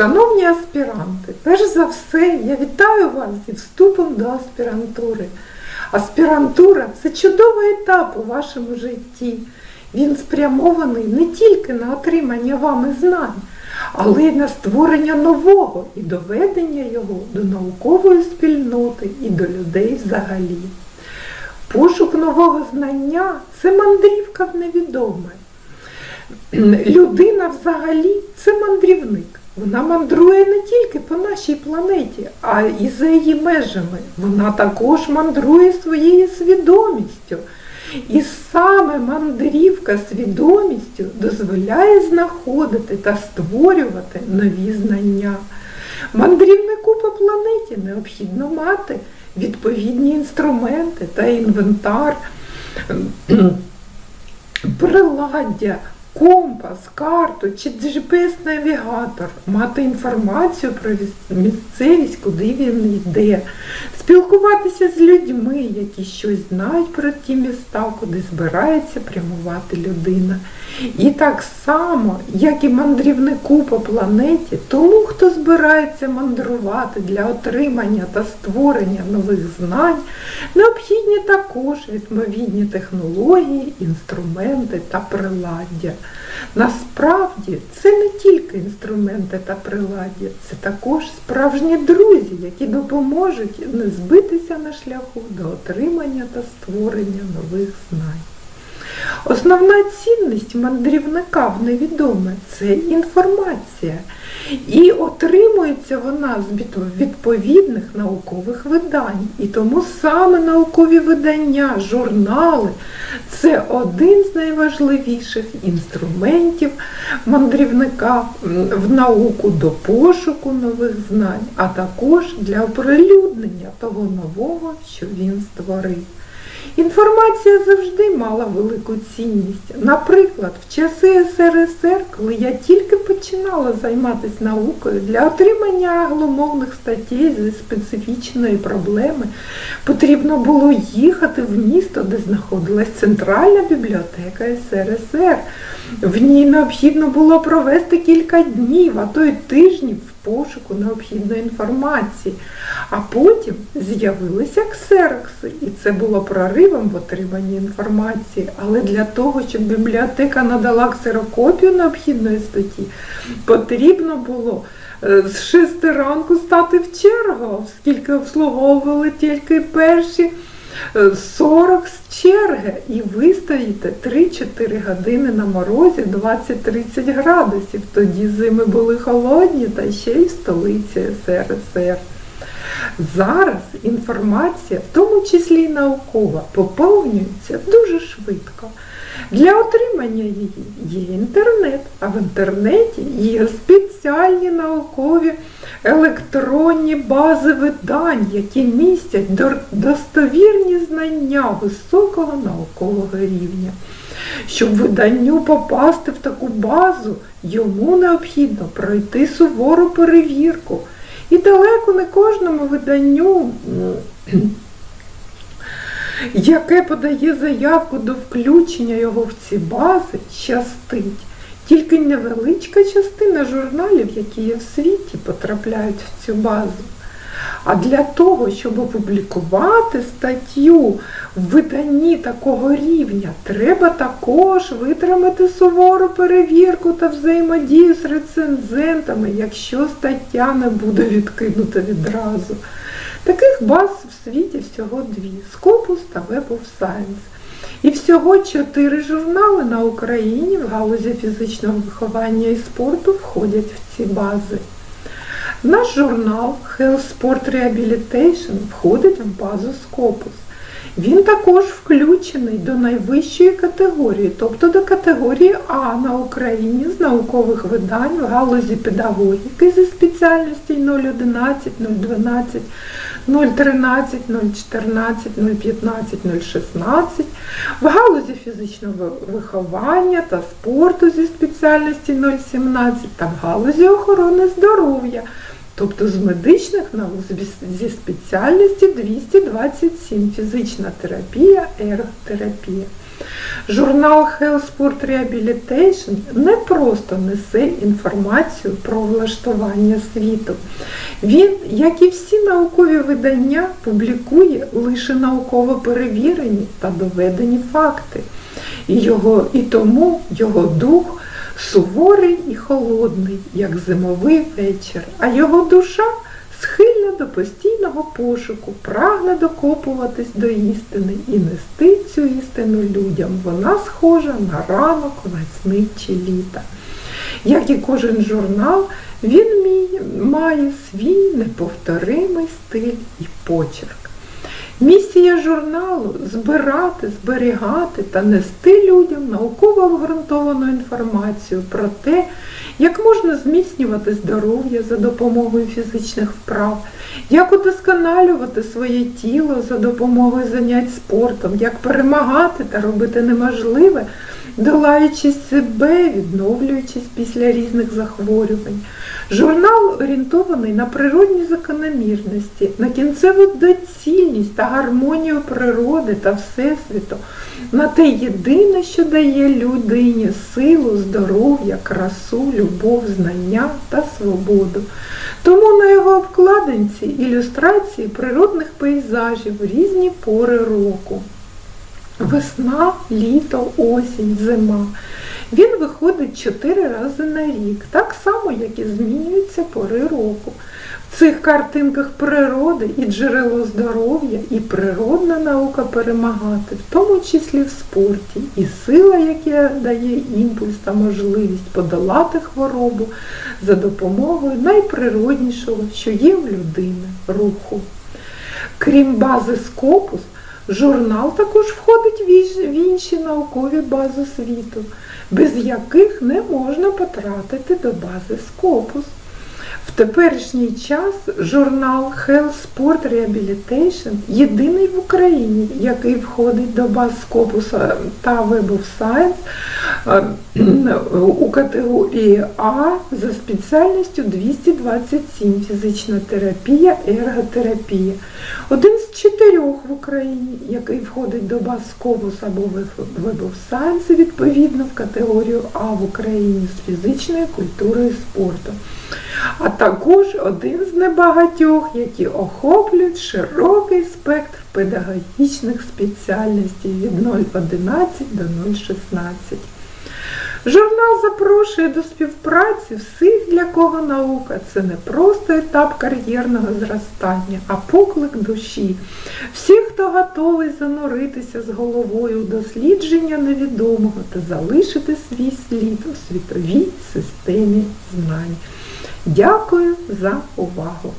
Шановні аспіранти, перш за все я вітаю вас зі вступом до аспірантури. Аспірантура це чудовий етап у вашому житті. Він спрямований не тільки на отримання вами знань, але й на створення нового і доведення його до наукової спільноти і до людей взагалі. Пошук нового знання це мандрівка в невідоме. Людина взагалі це мандрівник. Вона мандрує не тільки по нашій планеті, а і за її межами. Вона також мандрує своєю свідомістю. І саме мандрівка свідомістю дозволяє знаходити та створювати нові знання. Мандрівнику по планеті необхідно мати відповідні інструменти та інвентар, приладдя, компас, карту чи GPS-навігатор, мати інформацію про місцевість, куди він йде, спілкуватися з людьми, які щось знають про ті міста, куди збирається прямувати людина. І так само, як і мандрівнику по планеті, тому, хто збирається мандрувати для отримання та створення нових знань, необхідні також відповідні технології, інструменти та приладдя. Насправді це не тільки інструменти та приладдя, це також справжні друзі, які допоможуть не збитися на шляху до отримання та створення нових знань. Основна цінність мандрівника в невідоме це інформація. І отримується вона з відповідних наукових видань. І тому саме наукові видання, журнали це один з найважливіших інструментів мандрівника в науку до пошуку нових знань, а також для оприлюднення того нового, що він створив. Інформація завжди мала велику цінність. Наприклад, в часи СРСР, коли я тільки починала займатися наукою, для отримання англомовних статей зі специфічної проблеми потрібно було їхати в місто, де знаходилась Центральна бібліотека СРСР. В ній необхідно було провести кілька днів, а то й тижнів пошуку необхідної інформації. А потім з'явилися ксерокси, і це було проривом в отриманні інформації. Але для того, щоб бібліотека надала ксерокопію необхідної статті, потрібно було е, з 6 ранку стати в чергу, оскільки обслуговували тільки перші. 40 з черги і вистоїте 3-4 години на морозі 20-30 градусів. Тоді зими були холодні та ще й в столиці СРСР. Зараз інформація, в тому числі й наукова, поповнюється дуже швидко. Для отримання її є інтернет, а в інтернеті є спеціальні наукові електронні бази видань, які містять достовірні знання високого наукового рівня. Щоб виданню попасти в таку базу, йому необхідно пройти сувору перевірку. І далеко не кожному виданню яке подає заявку до включення його в ці бази, щастить. Тільки невеличка частина журналів, які є в світі, потрапляють в цю базу. А для того, щоб опублікувати статтю в виданні такого рівня, треба також витримати сувору перевірку та взаємодію з рецензентами, якщо стаття не буде відкинута відразу. Таких баз в світі всього дві Scopus та Web of Science. І всього чотири журнали на Україні в галузі фізичного виховання і спорту входять в ці бази. Наш журнал Health Sport Rehabilitation входить в базу Scopus. Він також включений до найвищої категорії, тобто до категорії А на Україні з наукових видань в галузі педагогіки зі спеціальності 011, 012, 013, 014, 015, 016, в галузі фізичного виховання та спорту зі спеціальності 017 та в галузі охорони здоров'я тобто з медичних наук зі- спеціальності 227 фізична терапія, ерготерапія. Журнал Health Sport Rehabilitation не просто несе інформацію про влаштування світу. Він, як і всі наукові видання, публікує лише науково перевірені та доведені факти. І, його, і тому його дух суворий і холодний, як зимовий вечір, а його душа схильна до постійного пошуку, прагне докопуватись до істини і нести цю істину людям. Вона схожа на ранок весни чи літа. Як і кожен журнал, він мій- має свій неповторимий стиль і почерк. Місія журналу збирати, зберігати та нести людям науково обґрунтовану інформацію про те, як можна зміцнювати здоров'я за допомогою фізичних вправ, як удосконалювати своє тіло за допомогою занять спортом, як перемагати та робити неможливе, долаючи себе, відновлюючись після різних захворювань. Журнал орієнтований на природні закономірності, на кінцеву доцільність та гармонію природи та Всесвіту, на те єдине, що дає людині силу, здоров'я, красу, любов, знання та свободу. Тому на його обкладинці ілюстрації природних пейзажів різні пори року. Весна, літо, осінь, зима. Він виходить чотири рази на рік, так само, як і змінюються пори року. В цих картинках природи і джерело здоров'я, і природна наука перемагати, в тому числі в спорті, і сила, яка дає імпульс та можливість подолати хворобу за допомогою найприроднішого, що є в людини руху. Крім бази Скопус, журнал також входить в інші наукові бази світу, без яких не можна потрапити до бази Скопус. Теперішній час журнал Health Sport Rehabilitation єдиний в Україні, який входить до баз Скопуса та Web of Science е, у категорії А за спеціальністю 227 фізична терапія, ерготерапія. Один з чотирьох в Україні, який входить до баз Скопус або Web of Science, відповідно в категорію А в Україні з фізичної культури і спорту а також один з небагатьох, які охоплюють широкий спектр педагогічних спеціальностей від 0,11 до 0,16. Журнал запрошує до співпраці всіх, для кого наука це не просто етап кар'єрного зростання, а поклик душі. Всіх, хто готовий зануритися з головою у дослідження невідомого та залишити свій слід у світовій системі знань. Дякую за увагу!